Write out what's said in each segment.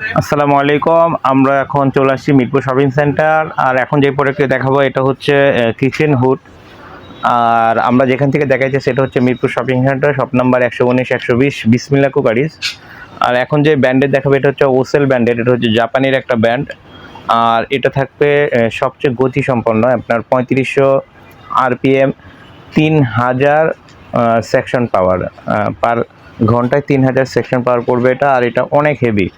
আসসালামু আলাইকুম। আমরা এখন চলে আসছি মিরপুর শপিং সেন্টার আর এখন যে প্রোডাক্টটি দেখাবো, এটা হচ্ছে কিচেন হুড আর আমরা যেখান থেকে দেখাইছি, সেটা হচ্ছে Mirpur shopping centre shop number একশো উনিশ, একশো বিশ, বিসমিল্লা কুকারিজ। আর এখন যে ব্যান্ডের দেখাবো, এটা হচ্ছে ওসেল ব্যান্ডের এটা হচ্ছে জাপানির একটা ব্যান্ড আর এটা থাকবে সবচেয়ে গতি সম্পন্ন আপনার পঁয়ত্রিশশো আরপিএম, তিন হাজার সেকশন পাওয়ার পার ঘন্টায় তিন হাজার সেকশন পাওয়ার পড়বে এটা। আর এটা অনেক হেভি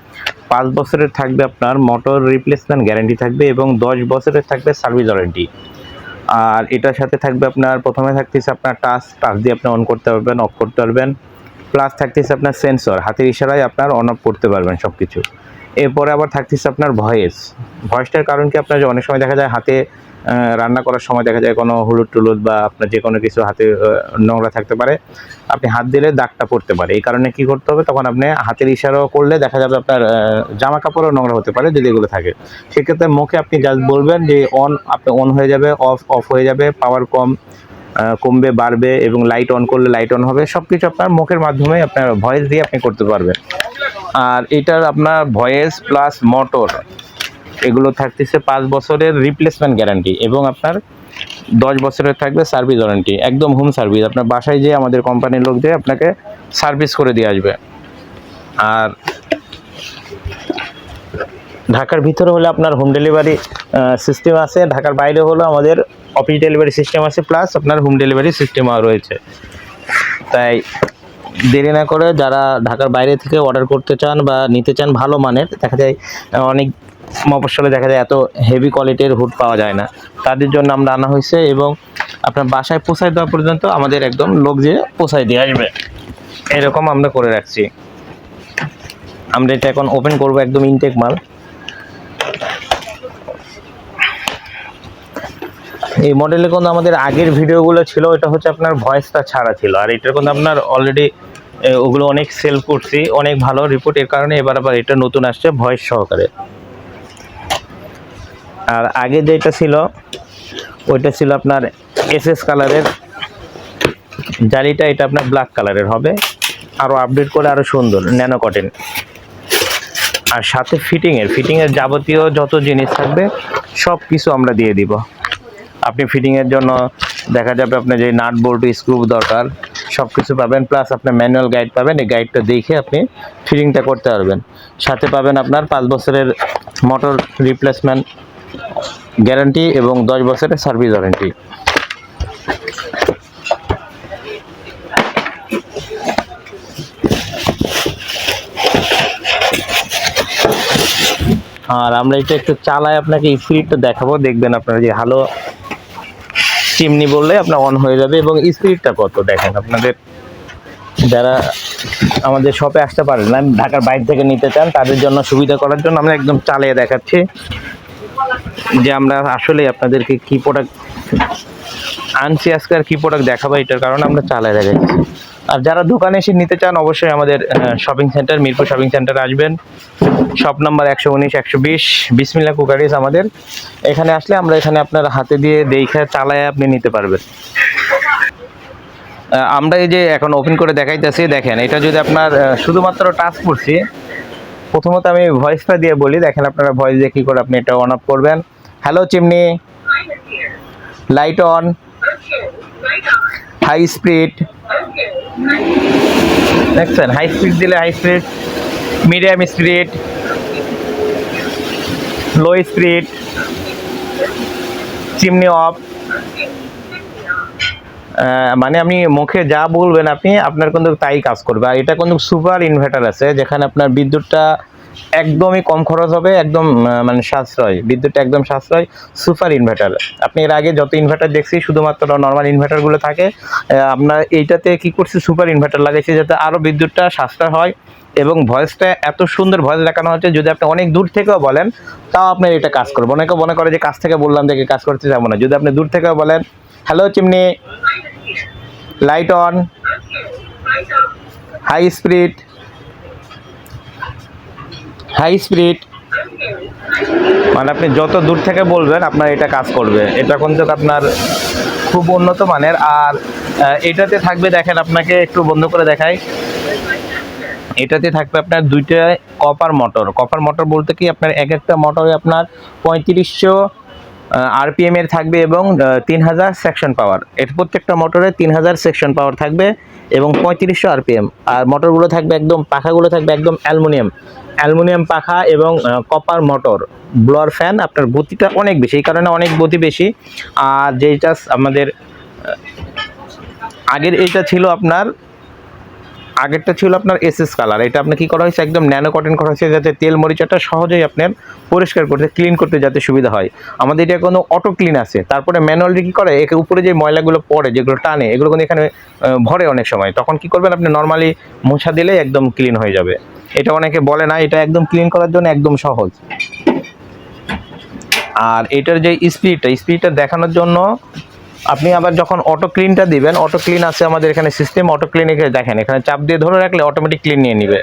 পাঁচ বছরের থাকবে আপনার মোটর রিপ্লেসমেন্ট গ্যারান্টি থাকবে এবং দশ বছরের থাকবে সার্ভিস ওয়ারেন্টি আর এটার সাথে থাকবে আপনার, প্রথমে থাকতেছে আপনার টাচ টাচ দিয়ে আপনি অন করতে পারবেন অফ করতে পারবেন। প্লাস থাকতেছে আপনার সেন্সর হাতের ইশারায় আপনার অন অফ করতে পারবেন সব কিছু এরপরে আবার থাকতেছে আপনার ভয়েস। ভয়েসটার কারণ কি? আপনার যে অনেক সময় দেখা যায় হাতে রান্না করার সময় দেখা যায় কোনো হলুদ টুলুদ বা আপনার যে কোনো কিছু হাতে নোংরা থাকতে পারে। আপনি হাত দিলে দাগটা পড়তে পারে। এই কারণে কি করতে হবে? তখন আপনি হাতের ইশারাও করলে দেখা যাবে আপনার জামা কাপড়ও নোংরা হতে পারে যদি এগুলো থাকে। সেক্ষেত্রে মুখে আপনি জাস্ট বলবেন যে অন আপনি অন হয়ে যাবে অফ অফ হয়ে যাবে পাওয়ার কম কমবে, বাড়বে এবং লাইট অন করলে লাইট অন হবে সব কিছু আপনার মুখের মাধ্যমে আপনার ভয়েস দিয়ে আপনি করতে পারবেন। আর এটার আপনার ভয়েস প্লাস মোটর এগুলো থাকতেছে পাঁচ বছরের রিপ্লেসমেন্ট গ্যারান্টি এবং আপনার দশ বছরের থাকবে সার্ভিস ওয়ারেন্টি একদম হোম সার্ভিস আপনার বাসায় যেয়ে আমাদের কোম্পানির লোক দিয়ে আপনাকে সার্ভিস করে দিয়ে আসবে। আর ঢাকার ভিতরে হলে আপনার হোম ডেলিভারি সিস্টেম আছে, ঢাকার বাইরে হলো আমাদের অফিস ডেলিভারি সিস্টেম আছে প্লাস আপনার হোম ডেলিভারি সিস্টেমও রয়েছে। তাই দেরি না করে যারা ঢাকার বাইরে থেকে অর্ডার করতে চান বা নিতে চান ভালো মানের, দেখা যায় অনেক মফস্বলে দেখা যায় এত হেভি কোয়ালিটির হুড পাওয়া যায় না। তাদের জন্য আমরা আনা হয়েছে এবং আপনার বাসায় পৌঁছায় দেওয়া পর্যন্ত আমাদের একদম লোক যে পৌঁছায় দিয়ে আসবে। এরকম আমরা করে রাখছি। আমরা এটা এখন ওপেন করব একদম ইনটেক মাল। এই মডেলে কিন্তু আমাদের আগের ভিডিওগুলো ছিল, এটা হচ্ছে আপনার ভয়েসটা ছাড়া ছিল। আর এটার কিন্তু আপনার অলরেডি ওগুলো অনেক সেল করছি, অনেক ভালো রিপোর্ট এর কারণে এবার আবার এটা নতুন আসছে ভয়েস সহকারে। আর আগে যেটা ছিল, ওইটা ছিল আপনার এস এস কালারের জালিটা এটা আপনার ব্ল্যাক কালারের হবে। আরও আপডেট করে আরও সুন্দর ন্যানো কটেন আর সাথে ফিটিংয়ের ফিটিংয়ের যাবতীয় যত জিনিস থাকবে সব কিছু আমরা দিয়ে দিব। আপনি ফিটিংয়ের জন্য দেখা যাবে আপনার যে নাট বোল্ট স্ক্রু দরকার সব কিছু পাবেন প্লাস আপনার ম্যানুয়াল গাইড পাবেন, এই গাইডটা দেখে আপনি ফিটিংটা করতে পারবেন। সাথে পাবেন আপনার পাঁচ বছরের মোটর রিপ্লেসমেন্ট গ্যারান্টি এবং দশ বছরের সার্ভিস ওয়ারেন্টি আর আমরা এটা একটু চালায় আপনাকে স্পিডটা দেখাবো, দেখবেন আপনারা যে ভালো চিমনি বললে আপনার অন হয়ে যাবে এবং স্পিডটা কত? দেখেন আপনাদের যারা আমাদের শপে আসতে পারেন না, ঢাকার বাইরে থেকে নিতে চান, তাদের জন্য সুবিধা করার জন্য আমরা একদম চালিয়ে দেখাচ্ছি যে আমরা আসলে আপনাদেরকে কি প্রোডাক্ট আনছি আজকে আর কি প্রোডাক্ট দেখাবো এটার কারণে আমরা চালিয়ে দেখাচ্ছি। আর যারা দোকানে এসে নিতে চান, অবশ্যই আমাদের শপিং সেন্টার মিরপুর শপিং সেন্টারে আসবেন। শপ নাম্বার একশো উনিশ, একশো বিশ বিসমিল্লা কুকারিজ আমাদের। এখানে আসলে আমরা এখানে আপনার হাতে দিয়ে দেখে চালায় আপনি নিতে পারবেন। আমরা এই যে এখন ওপেন করে দেখাইতেছি, দেখেন, এটা যদি আপনার শুধুমাত্র টাচ করছি, প্রথমত আমি ভয়েসটা দিয়ে বলি, দেখেন আপনারা ভয়েস দিয়ে কী করে আপনি এটা অন অফ করবেন। Hello chimney. Light on high speed দেখছেন হাই স্পিড দিলে high speed medium speed low speed chimney off মানে আপনি মুখে যা বলবেন আপনি, আপনার কিন্তু তাই কাজ করবে। আর এটা কিন্তু সুপার ইনভার্টার আছে, যেখানে আপনার বিদ্যুৎটা একদমই কম খরচ হবে, একদম মানে সাশ্রয়, বিদ্যুৎটা একদম সাশ্রয় সুপার ইনভার্টার আপনি এর আগে যত ইনভার্টার দেখছি, শুধুমাত্র নর্মাল ইনভার্টারগুলো থাকে আপনার এইটাতে কি করছি সুপার ইনভার্টার লাগাইছি যাতে আরও বিদ্যুৎটা সাশ্রয় হয় এবং ভয়েসটা এত সুন্দর ভয়েস দেখানো হচ্ছে, যদি আপনি অনেক দূর থেকেও বলেন, তাও আপনার এটা কাজ করবে অনেকে মনে করে যে কাছ থেকে বললাম দেখে কাজ করতে যাব না। যদি আপনি দূর থেকেও বলেন hello chimney light on high speed high speed মানে আপনি যত দূর থেকে বলবেন, আপনার এটা কাজ করবে। এটা কিন্তু আপনার খুব উন্নত মানের। আর এটাতে থাকবে, দেখেন, আপনাকে একটু বন্ধ করে দেখাই। এটাতে থাকবে আপনার দুইটা কপার মোটর কপার মোটর বলতে কি? আপনার এক একটা মোটরে আপনার পঁয়ত্রিশশো আরপিএম এর থাকবে এবং তিন হাজার সেকশন পাওয়ার। এর প্রত্যেকটা মোটরে তিন হাজার সেকশন পাওয়ার থাকবে এবং পঁয়ত্রিশশো আরপিএম আর মোটরগুলো থাকবে একদম, পাখাগুলো থাকবে একদম অ্যালুমিনিয়াম। অ্যালুমিনিয়াম পাখা এবং কপার মোটর। ব্লোয়ার ফ্যান আপনার গতিটা অনেক বেশি, এই কারণে অনেক গতি বেশি। আর যেটা আমাদের আগের এইটা ছিল আপনার আগেরটা ছিল আপনার এসএস কালার এটা আপনি কি করা হয়েছে? একদম ন্যানো কটন করা হয়েছে যাতে তেল মরিচাটা সহজেই আপনার পরিষ্কার করতে ক্লিন করতে যাতে সুবিধা হয়। আমাদের এটা কোনো অটো ক্লিন আছে। তারপরে ম্যানুয়ালি কি করে? একে উপরে যে ময়লাগুলো পড়ে, যেগুলো টানে, এগুলো কিন্তু এখানে ভরে অনেক সময়। তখন কি করবেন আপনি নর্মালি মোছা দিলেই একদম ক্লিন হয়ে যাবে। এটা অনেকে বলে না, এটা একদম ক্লিন করার জন্য একদম সহজ। আর এটার যে স্পিডটা স্পিডটা দেখানোর জন্য আপনি আবার যখন অটো ক্লিনটা দিবেন অটো ক্লিন আছে আমাদের এখানে সিস্টেম অটো ক্লিনিকে দেখেন, এখানে চাপ দিয়ে ধরে রাখলে অটোমেটিক ক্লিন নিয়ে নিবে।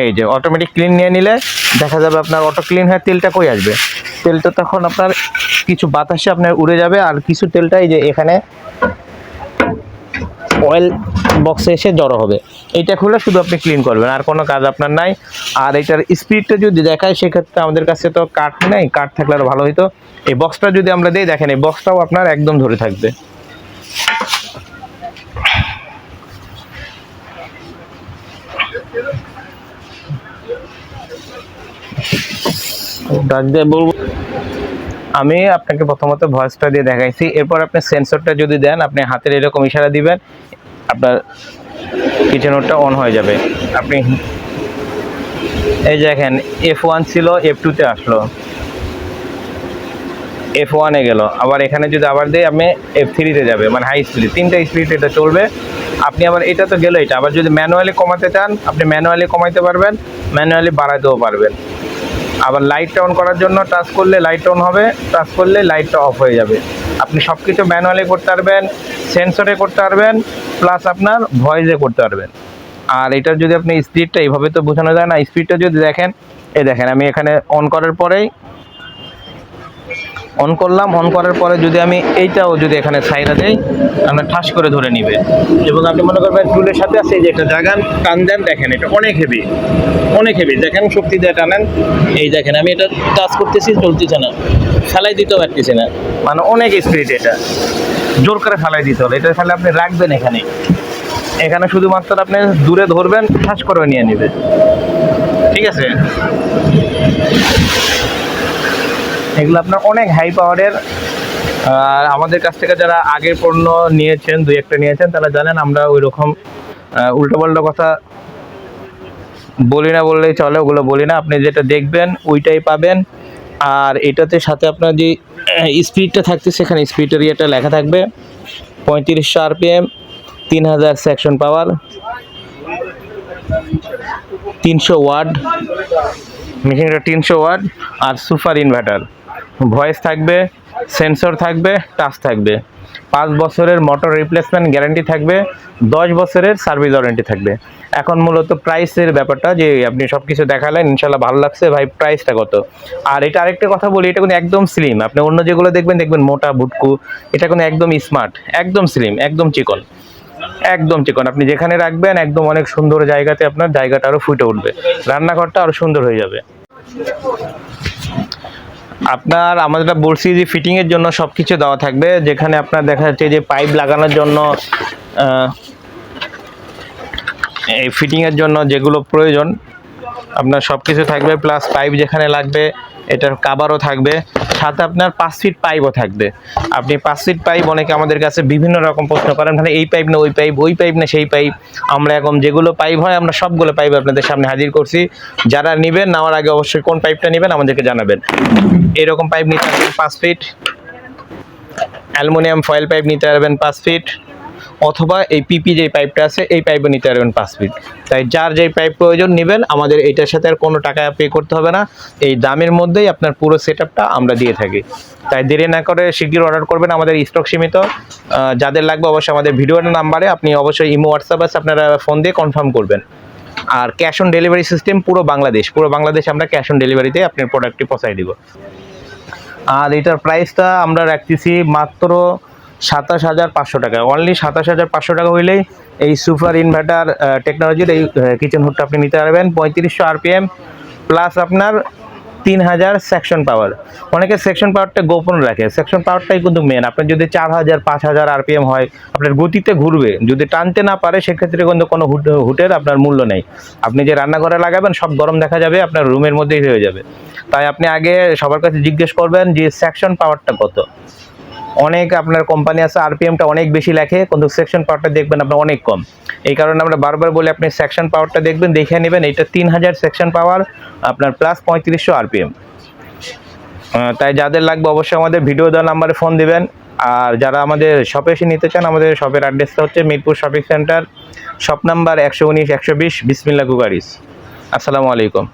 এই যে অটোমেটিক ক্লিন নিয়ে নিলে দেখা যাবে আপনার অটো ক্লিন হয়ে তেলটা কই আসবে? তেলটা তখন আপনার কিছু বাতাসে আপনার উড়ে যাবে আর কিছু তেলটা এই যে এখানে অয়েল বক্সে এসে জড়ো হবে। এটা খুলে শুধু আপনি ক্লিন করবেন, আর কোনো কাজ আপনার নাই। আর এটার স্পিডটা যদি দেখায় সেক্ষেত্রে আমাদের কাছে তো কাঠ নেই, কাঠ থাকলে আরও ভালো হতো এই বক্সটা যদি আমরা দিই, দেখেন এই বক্সটাও আপনার একদম ধরে থাকবে। ডাক দিয়ে বলব। আমি আপনাকে প্রথমত ভয়েসটা দিয়ে দেখাইছি। এরপর আপনি সেন্সরটা যদি দেন, আপনি হাতের এরকম ইশারা দিবেন, আপনার কিচেন ওটা অন হয়ে যাবে। আপনি এই দেখেন এফ ওয়ান ছিল এফ টুতে আসলো। এফ ওয়ানে গেল। আবার এখানে যদি আবার দিই, আপনি এফ থ্রিতে যাবে মানে হাই স্পিড তিনটা স্পিড এটা চলবে। আপনি আবার এটা তো গেলো এটা। আবার যদি ম্যানুয়ালি কমাতে চান, আপনি ম্যানুয়ালি কমাইতে পারবেন ম্যানুয়ালি বাড়াতেও পারবেন। আবার লাইটটা অন করার জন্য টাচ করলে লাইট অন হবে টাচ করলে লাইটটা অফ হয়ে যাবে। আপনি সব কিছু ম্যানুয়ালি করতে পারবেন সেন্সরে করতে পারবেন প্লাস আপনার ভয়েসে করতে পারবেন। আর এটার যদি আপনি স্পিডটা এইভাবে তো বোঝানো যায় না স্পিডটা যদি দেখেন এ দেখেন আমি এখানে অন করার পরেই অন করলাম অন করার পরে যদি আমি এইটাও যদি এখানে সাইডা দেই আপনার ঠাস করে ধরে নিবে। এবং আপনি মনে করবেন টুলের সাথে আছে এই যে একটা জাগান, টান দেন, দেখেন এটা অনেক হেভি অনেক হেভি দেখেন, শক্তি দিয়ে টানেন, এই দেখেন, আমি এটা টাচ করতেছি, চলতেছে না। ফেলাই দিতেও পারতেছি না। মানে অনেক স্পিড এটা। জোর করে ফেলাই দিতে হবে। এটা ফেলে আপনি রাখবেন এখানে। এখানে শুধুমাত্র আপনি দূরে ধরবেন, ঠাস করে নিয়ে নেবে ঠিক আছে? এগুলো আপনার অনেক হাই পাওয়ারের আর আমাদের কাছ থেকে যারা আগের পণ্য নিয়েছেন, দুই একটা নিয়েছেন, তারা জানেন আমরা ওই রকম উল্টো পাল্টা কথা বলি না বললেই চলে, ওগুলো বলি না। আপনি যেটা দেখবেন, ওইটাই পাবেন। আর এটাতে সাথে আপনার যে স্পিডটা থাকছে, সেখানে স্পিডের ইয়েটা লেখা থাকবে। পঁয়ত্রিশশো আরপিএম তিন হাজার সেকশন পাওয়ার তিনশো ওয়ার্ড মেশিনটা তিনশো ওয়াট আর সুপার ইনভার্টার ভয়েস থাকবে, সেন্সর থাকবে, টাচ থাকবে। পাঁচ বছরের মোটর রিপ্লেসমেন্ট গ্যারান্টি থাকবে, দশ বছরের সার্ভিস ওয়ারেন্টি থাকবে। এখন মূলত প্রাইসের ব্যাপারটা যে আপনি সব কিছু দেখালেন, ইনশাল্লাহ ভালো লাগছে। ভাই, প্রাইসটা কত? আর এটা আরেকটা কথা বলি, এটা কিন্তু একদম স্লিম আপনি অন্য যেগুলো দেখবেন দেখবেন মোটা বুটকু এটা কিন্তু একদম স্মার্ট একদম স্লিম একদম চিকন। একদম চিকন। আপনি যেখানে রাখবেন, একদম অনেক সুন্দর জায়গাতে আপনার জায়গাটা আরও ফুটে উঠবে। রান্নাঘরটা আরও সুন্দর হয়ে যাবে। আপনার আমাদের বলছি যে ফিটিংয়ের জন্য সব কিছু দেওয়া থাকবে, যেখানে আপনার দেখা যাচ্ছে যে পাইপ লাগানোর জন্য এই ফিটিংয়ের জন্য যেগুলো প্রয়োজন, আপনার সব কিছু থাকবে প্লাস পাইপ যেখানে লাগবে, এটার কাবারও থাকবে। সাথে আপনার পাঁচ ফিট পাইপও থাকবে। আপনি পাঁচ ফিট পাইপ অনেকে আমাদের কাছে বিভিন্ন রকম প্রশ্ন করেন মানে এই পাইপ না ওই পাইপ ওই পাইপ না সেই পাইপ আমরা এখন যেগুলো পাইপ হয়, আমরা সবগুলো পাইপ আপনাদের সামনে হাজির করছি। যারা নেবেন, নেওয়ার আগে অবশ্যই কোন পাইপটা নেবেন আমাদেরকে জানাবেন। এরকম পাইপ নিতে পারবেন পাঁচ ফিট অ্যালুমিনিয়াম ফয়েল পাইপ নিতে পারবেন পাঁচ ফিট অথবা এই পিপি যে পাইপটা আছে, এই পাইপও নিতে পারবেন পাঁচ ফিট তাই যার যেই পাইপ প্রয়োজন নেবেন, আমাদের এটার সাথে আর কোনো টাকা পে করতে হবে না। এই দামের মধ্যেই আপনার পুরো সেট আমরা দিয়ে থাকি। তাই দেরি না করে শিগগির অর্ডার করবেন আমাদের স্টক সীমিত। যাদের লাগবে অবশ্যই আমাদের ভিডিওর নাম্বারে আপনি অবশ্যই ইমো হোয়াটসঅ্যাপ আছে, আপনারা ফোন দিয়ে কনফার্ম করবেন। আর ক্যাশ অন ডেলিভারি সিস্টেম পুরো বাংলাদেশ পুরো বাংলাদেশ আমরা ক্যাশ অন ডেলিভারিতে আপনার প্রোডাক্টটি পৌঁছাই দিব। আর এটার প্রাইসটা আমরা রাখতেছি মাত্র সাতাশ হাজার পাঁচশো টাকা। অনলি সাতাশ হাজার পাঁচশো টাকা হইলেই এই সুপার ইনভার্টার টেকনোলজির এই কিচেন হুডটা আপনি নিতে পারবেন। পঁয়ত্রিশশো আরপিএম প্লাস আপনার তিন হাজার সেকশন পাওয়ার অনেকে সেকশন পাওয়ারটা গোপন রাখে। সেকশন পাওয়ারটাই কিন্তু মেন আপনার যদি চার হাজার, পাঁচ হাজার আরপিএম হয়, আপনার গতিতে ঘুরবে। যদি টানতে না পারে, সেক্ষেত্রে কিন্তু কোনো হুটের আপনার মূল্য নেই। আপনি যে রান্নাঘরে লাগাবেন, সব গরম দেখা যাবে, আপনার রুমের মধ্যেই হয়ে যাবে। তাই আপনি আগে সবার কাছে জিজ্ঞেস করবেন যে সেকশন পাওয়ারটা কত? অনেক আপনার কোম্পানি আছে আরপিএমটা অনেক বেশি লেখে, কিন্তু সেকশন পাওয়ারটা দেখবেন আপনার অনেক কম। এই কারণে আমরা বারবার বলি, আপনি সেকশন পাওয়ারটা দেখবেন, দেখে নেবেন, এটা তিন হাজার সেকশন পাওয়ার আপনার প্লাস পঁয়ত্রিশশো আরপিএম তাই যাদের লাগবে অবশ্যই আমাদের ভিডিও দেওয়া নাম্বারে ফোন দিবেন। আর যারা আমাদের শপে এসে নিতে চান, আমাদের শপের অ্যাড্রেসটা হচ্ছে Mirpur shopping centre shop number একশো উনিশ, একশো বিশ, বিসমিল্লা কুকারিস। আসসালামু আলাইকুম।